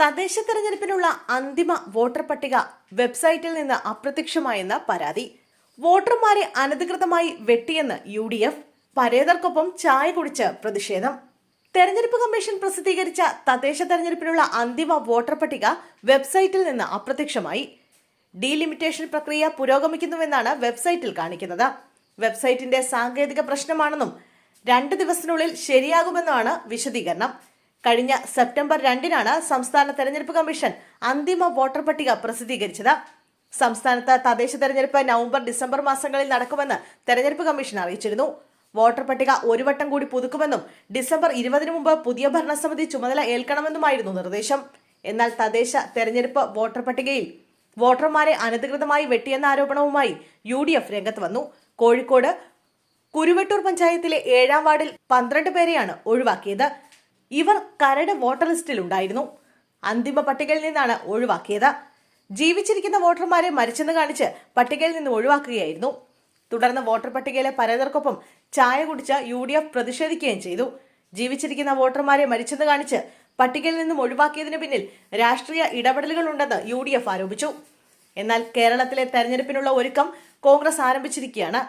തദ്ദേശ തെരഞ്ഞെടുപ്പിനുള്ള അന്തിമ വോട്ടർ പട്ടിക വെബ്സൈറ്റിൽ നിന്ന് അപ്രത്യക്ഷമായെന്ന പരാതി. വോട്ടർമാരെ അനധികൃതമായി വെട്ടിയെന്ന് യു ഡി എഫ് പരേതർക്കൊപ്പം ചായ കുടിച്ച് പ്രതിഷേധം. തെരഞ്ഞെടുപ്പ് കമ്മീഷൻ പ്രസിദ്ധീകരിച്ച തദ്ദേശ തെരഞ്ഞെടുപ്പിനുള്ള അന്തിമ വോട്ടർ പട്ടിക വെബ്സൈറ്റിൽ നിന്ന് അപ്രത്യക്ഷമായി. ഡീലിമിറ്റേഷൻ പ്രക്രിയ പുരോഗമിക്കുന്നുവെന്നാണ് വെബ്സൈറ്റിൽ കാണിക്കുന്നത്. വെബ്സൈറ്റിന്റെ സാങ്കേതിക പ്രശ്നമാണെന്നും രണ്ട് ദിവസത്തിനുള്ളിൽ ശരിയാകുമെന്നുമാണ് വിശദീകരണം. കഴിഞ്ഞ സെപ്റ്റംബർ രണ്ടിനാണ് സംസ്ഥാന തെരഞ്ഞെടുപ്പ് കമ്മീഷൻ അന്തിമ വോട്ടർ പട്ടിക പ്രസിദ്ധീകരിച്ചത്. സംസ്ഥാനത്ത് തദ്ദേശ തെരഞ്ഞെടുപ്പ് നവംബർ ഡിസംബർ മാസങ്ങളിൽ നടക്കുമെന്ന് തെരഞ്ഞെടുപ്പ് കമ്മീഷൻ അറിയിച്ചിരുന്നു. വോട്ടർ പട്ടിക ഒരു വട്ടം കൂടി പുതുക്കുമെന്നും ഡിസംബർ ഇരുപതിനു മുമ്പ് പുതിയ ഭരണസമിതി ചുമതല ഏൽക്കണമെന്നുമായിരുന്നു നിർദ്ദേശം. എന്നാൽ തദ്ദേശ തെരഞ്ഞെടുപ്പ് വോട്ടർ പട്ടികയിൽ വോട്ടർമാരെ അനധികൃതമായി വെട്ടിയെന്ന ആരോപണവുമായി യു ഡി എഫ് രംഗത്ത് വന്നു. കോഴിക്കോട് കുരുവട്ടൂർ പഞ്ചായത്തിലെ ഏഴാം വാർഡിൽ പന്ത്രണ്ട് പേരെയാണ് ഒഴിവാക്കിയത്. ഇവർ കരട് വോട്ടർ ലിസ്റ്റിൽ ഉണ്ടായിരുന്നു അന്തിമ പട്ടികയിൽ നിന്നാണ് ഒഴിവാക്കിയത്. ജീവിച്ചിരിക്കുന്ന വോട്ടർമാരെ മരിച്ചെന്ന് കാണിച്ച് പട്ടികയിൽ നിന്ന് ഒഴിവാക്കുകയായിരുന്നു. തുടർന്ന് വോട്ടർ പട്ടികയിലെ പരേതർക്കൊപ്പം ചായ കുടിച്ച യു ഡി എഫ് പ്രതിഷേധിക്കുകയും ചെയ്തു. ജീവിച്ചിരിക്കുന്ന വോട്ടർമാരെ മരിച്ചെന്ന് കാണിച്ച് പട്ടികയിൽ നിന്നും ഒഴിവാക്കിയതിനു പിന്നിൽ രാഷ്ട്രീയ ഇടപെടലുകളുണ്ടെന്ന് യു ഡി എഫ് ആരോപിച്ചു. എന്നാൽ കേരളത്തിലെ തെരഞ്ഞെടുപ്പിനുള്ള ഒരുക്കം കോൺഗ്രസ് ആരംഭിച്ചിരിക്കുകയാണ്.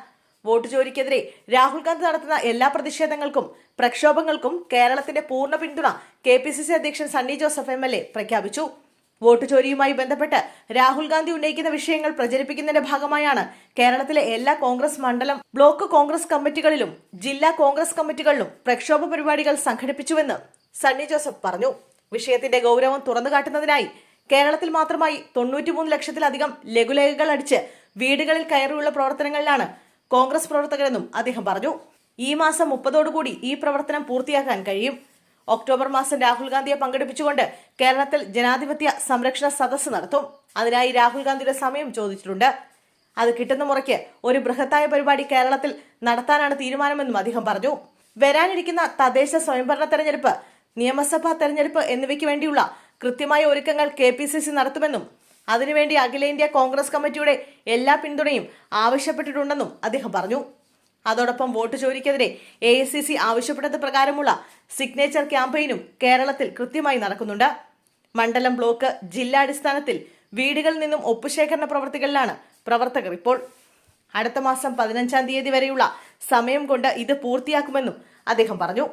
വോട്ട് ചോരിക്കെതിരെ രാഹുൽ ഗാന്ധി നടത്തുന്ന എല്ലാ പ്രതിഷേധങ്ങൾക്കും പ്രക്ഷോഭങ്ങൾക്കും കേരളത്തിന്റെ പൂർണ പിന്തുണ കെ പി സി സി അധ്യക്ഷൻ Sunny Joseph M L A പ്രഖ്യാപിച്ചു. വോട്ട് ചോരിയുമായി ബന്ധപ്പെട്ട് രാഹുൽ ഗാന്ധി ഉന്നയിക്കുന്ന വിഷയങ്ങൾ പ്രചരിപ്പിക്കുന്നതിന്റെ ഭാഗമായാണ് കേരളത്തിലെ എല്ലാ കോൺഗ്രസ് മണ്ഡലം ബ്ലോക്ക് കോൺഗ്രസ് കമ്മിറ്റികളിലും ജില്ലാ കോൺഗ്രസ് കമ്മിറ്റികളിലും പ്രക്ഷോഭ പരിപാടികൾ സംഘടിപ്പിച്ചുവെന്ന് സണ്ണി ജോസഫ് പറഞ്ഞു. വിഷയത്തിന്റെ ഗൗരവം തുറന്നുകാട്ടുന്നതിനായി കേരളത്തിൽ മാത്രമായി തൊണ്ണൂറ്റിമൂന്ന് ലക്ഷത്തിലധികം ലഘുലേഖകൾ അടിച്ച് വീടുകളിൽ കയറിയുള്ള പ്രവർത്തനങ്ങളിലാണ് കോൺഗ്രസ് പ്രവർത്തകരെന്നും അദ്ദേഹം പറഞ്ഞു. ഈ മാസം മുപ്പതോടുകൂടി ഈ പ്രവർത്തനം പൂർത്തിയാക്കാൻ കഴിയും. ഒക്ടോബർ മാസം രാഹുൽ ഗാന്ധിയെ പങ്കെടുപ്പിച്ചുകൊണ്ട് കേരളത്തിൽ ജനാധിപത്യ സംരക്ഷണ സദസ്സ് നടത്തും. അതിനായി രാഹുൽ ഗാന്ധിയുടെ സമയം ചോദിച്ചിട്ടുണ്ട്. അത് കിട്ടുന്ന മുറയ്ക്ക് ഒരു ബൃഹത്തായ പരിപാടി കേരളത്തിൽ നടത്താനാണ് തീരുമാനമെന്നും അദ്ദേഹം പറഞ്ഞു. വരാനിരിക്കുന്ന തദ്ദേശ സ്വയംഭരണ തെരഞ്ഞെടുപ്പ് നിയമസഭാ തെരഞ്ഞെടുപ്പ് എന്നിവയ്ക്ക് വേണ്ടിയുള്ള കൃത്യമായ ഒരുക്കങ്ങൾ കെ പി സി സി നടത്തുമെന്നും അതിനുവേണ്ടി അഖിലേന്ത്യാ കോൺഗ്രസ് കമ്മിറ്റിയുടെ എല്ലാ പിന്തുണയും ആവശ്യപ്പെട്ടിട്ടുണ്ടെന്നും അദ്ദേഹം പറഞ്ഞു. അതോടൊപ്പം വോട്ട് ചോരിക്കെതിരെ എ ഐ സി സിഗ്നേച്ചർ ക്യാമ്പയിനും കേരളത്തിൽ കൃത്യമായി നടക്കുന്നുണ്ട്. മണ്ഡലം ബ്ലോക്ക് ജില്ലാടിസ്ഥാനത്തിൽ വീടുകളിൽ നിന്നും ഒപ്പുശേഖരണ പ്രവർത്തികളിലാണ് പ്രവർത്തകർ ഇപ്പോൾ. അടുത്ത മാസം പതിനഞ്ചാം തീയതി വരെയുള്ള സമയം കൊണ്ട് ഇത് പൂർത്തിയാക്കുമെന്നും അദ്ദേഹം പറഞ്ഞു.